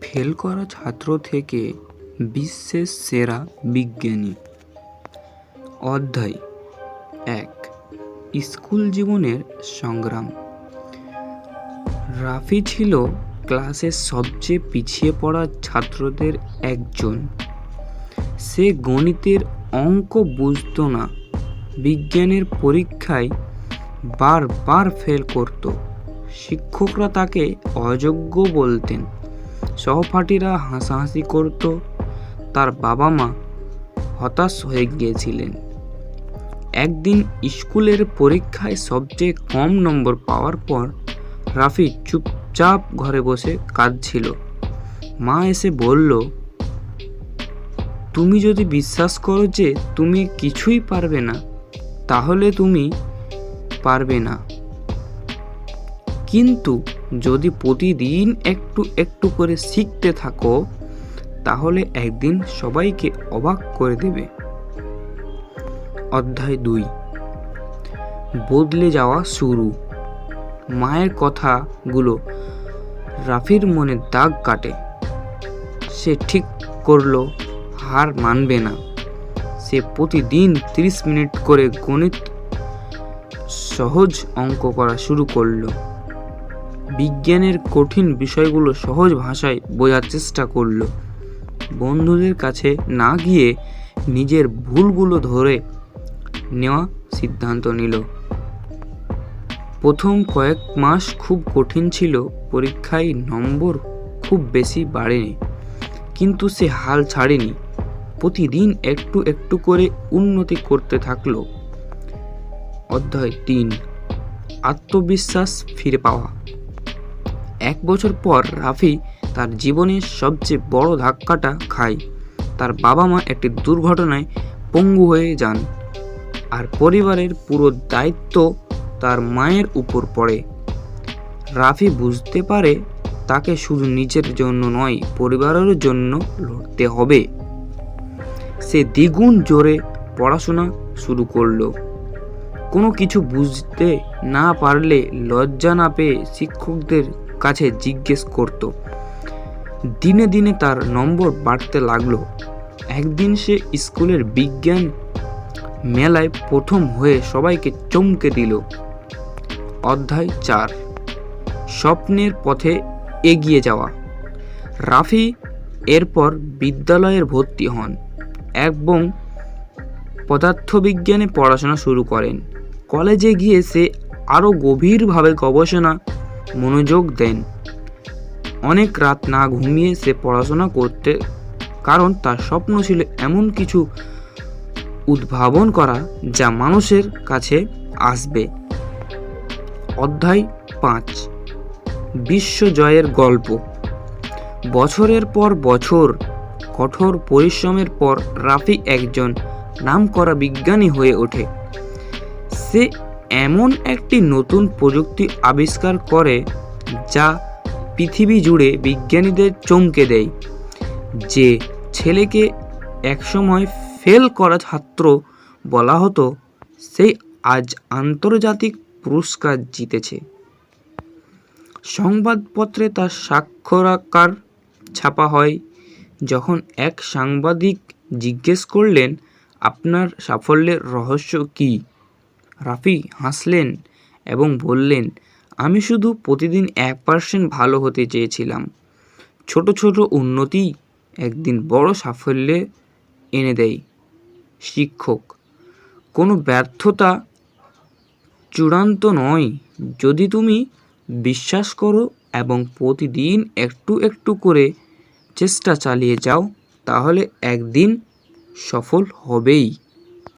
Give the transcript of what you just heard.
Fail করা ছাত্র থেকে বিশ্বের সেরা বিজ্ঞানী। অধ্যায় এক, স্কুল জীবনের সংগ্রাম। রাফি ছিল ক্লাসের সবচেয়ে পিছিয়ে পড়া ছাত্রদের একজন। সে গণিতের অঙ্ক বুঝতো না, বিজ্ঞানের পরীক্ষায় বারবার ফেল করত। শিক্ষকরা তাকে অযোগ্য বলতেন। সহপাঠীরা হাসাহাসি করত। তার বাবা মা হতাশ হয়ে গিয়েছিলেন। একদিন স্কুলের পরীক্ষায় সবচেয়ে কম নম্বর পাওয়ার পর রাফি চুপচাপ ঘরে বসে কাঁদছিল। মা এসে বলল, তুমি যদি বিশ্বাস করো যে তুমি কিছুই পারবে না, তাহলে তুমি পারবে না। কিন্তু যদি প্রতিদিন একটু একটু করে শিখতে থাকো, তাহলে একদিন সবাইকে অবাক করে দেবে। অধ্যায় দুই। বদলে যাওয়া শুরু। মায়ের কথাগুলো রাফির মনে দাগ কাটে। সে ঠিক করল, হার মানবে না। সে প্রতিদিন তিরিশ মিনিট করে গণিত সহজ অঙ্ক করা শুরু করল। বিজ্ঞানের কঠিন বিষয়গুলো সহজ ভাষায় বোঝার চেষ্টা করল। বন্ধুদের কাছে না গিয়ে নিজের ভুলগুলো ধরে নেওয়া সিদ্ধান্ত নিল। প্রথম কয়েক মাস খুব কঠিন ছিল, পরীক্ষায় নম্বর খুব বেশি বাড়েনি, কিন্তু সে হাল ছাড়েনি। প্রতিদিন একটু একটু করে উন্নতি করতে থাকল। অধ্যায় তিন, আত্মবিশ্বাস ফিরে পাওয়া। এক বছর পর রাফি তার জীবনের সবচেয়ে বড় ধাক্কাটা খায়। তার বাবা মা একটি দুর্ঘটনায় পঙ্গু হয়ে যান আর পরিবারের পুরো দায়িত্ব তার মায়ের উপর পড়ে। রাফি বুঝতে পারে তাকে শুধু নিজের জন্য নয়, পরিবারের জন্য লড়তে হবে। সে দ্বিগুণ জোরে পড়াশোনা শুরু করল। কোনো কিছু বুঝতে না পারলে লজ্জা না পেয়ে শিক্ষকদের কাছে জিজ্ঞেস করত। দিনে দিনে তার নম্বর বাড়তে লাগল। একদিন সে স্কুলের বিজ্ঞান মেলায় প্রথম হয়ে সবাইকে চমকে দিল। অধ্যায় চার, স্বপ্নের পথে এগিয়ে যাওয়া। রাফি এরপর বিদ্যালয়ের ভর্তি হন এবং পদার্থবিজ্ঞানে পড়াশোনা শুরু করেন। কলেজে গিয়ে সে আরও গভীরভাবে গবেষণা মনোযোগ দেন। অনেক রাত না ঘুমিয়ে সে পড়াশোনা করতে, কারণ তার স্বপ্ন ছিল এমন কিছু উদ্ভাবন করা যা মানুষের কাছে আসবে। অধ্যায় পাঁচ। বিশ্ব জয়ের গল্প। বছরের পর বছর, কঠোর পরিশ্রমের পর রাফি একজন নামকরা বিজ্ঞানী হয়ে ওঠে। সে এমন একটি নতুন প্রযুক্তি আবিষ্কার করে যা পৃথিবী জুড়ে বিজ্ঞানীদের চমকে দেয়, যে ছেলেকে একসময় ফেল করা ছাত্র বলা হতো সেই আজ আন্তর্জাতিক পুরস্কার জিতেছে। সংবাদপত্রে তার স্বাক্ষরাকার ছাপা হয়, যখন এক সাংবাদিক জিজ্ঞেস করলেন, আপনার সাফল্যের রহস্য কী? রাফি হাসলেন এবং বললেন, আমি শুধু প্রতিদিন এক পার্সেন্ট ভালো হতে চেয়েছিলাম। ছোট ছোট উন্নতি একদিন বড় সাফল্যে এনে দেয়। শিক্ষক, কোনো ব্যর্থতা চূড়ান্ত নয়। যদি তুমি বিশ্বাস করো এবং প্রতিদিন একটু একটু করে চেষ্টা চালিয়ে যাও, তাহলে একদিন সফল হবেই।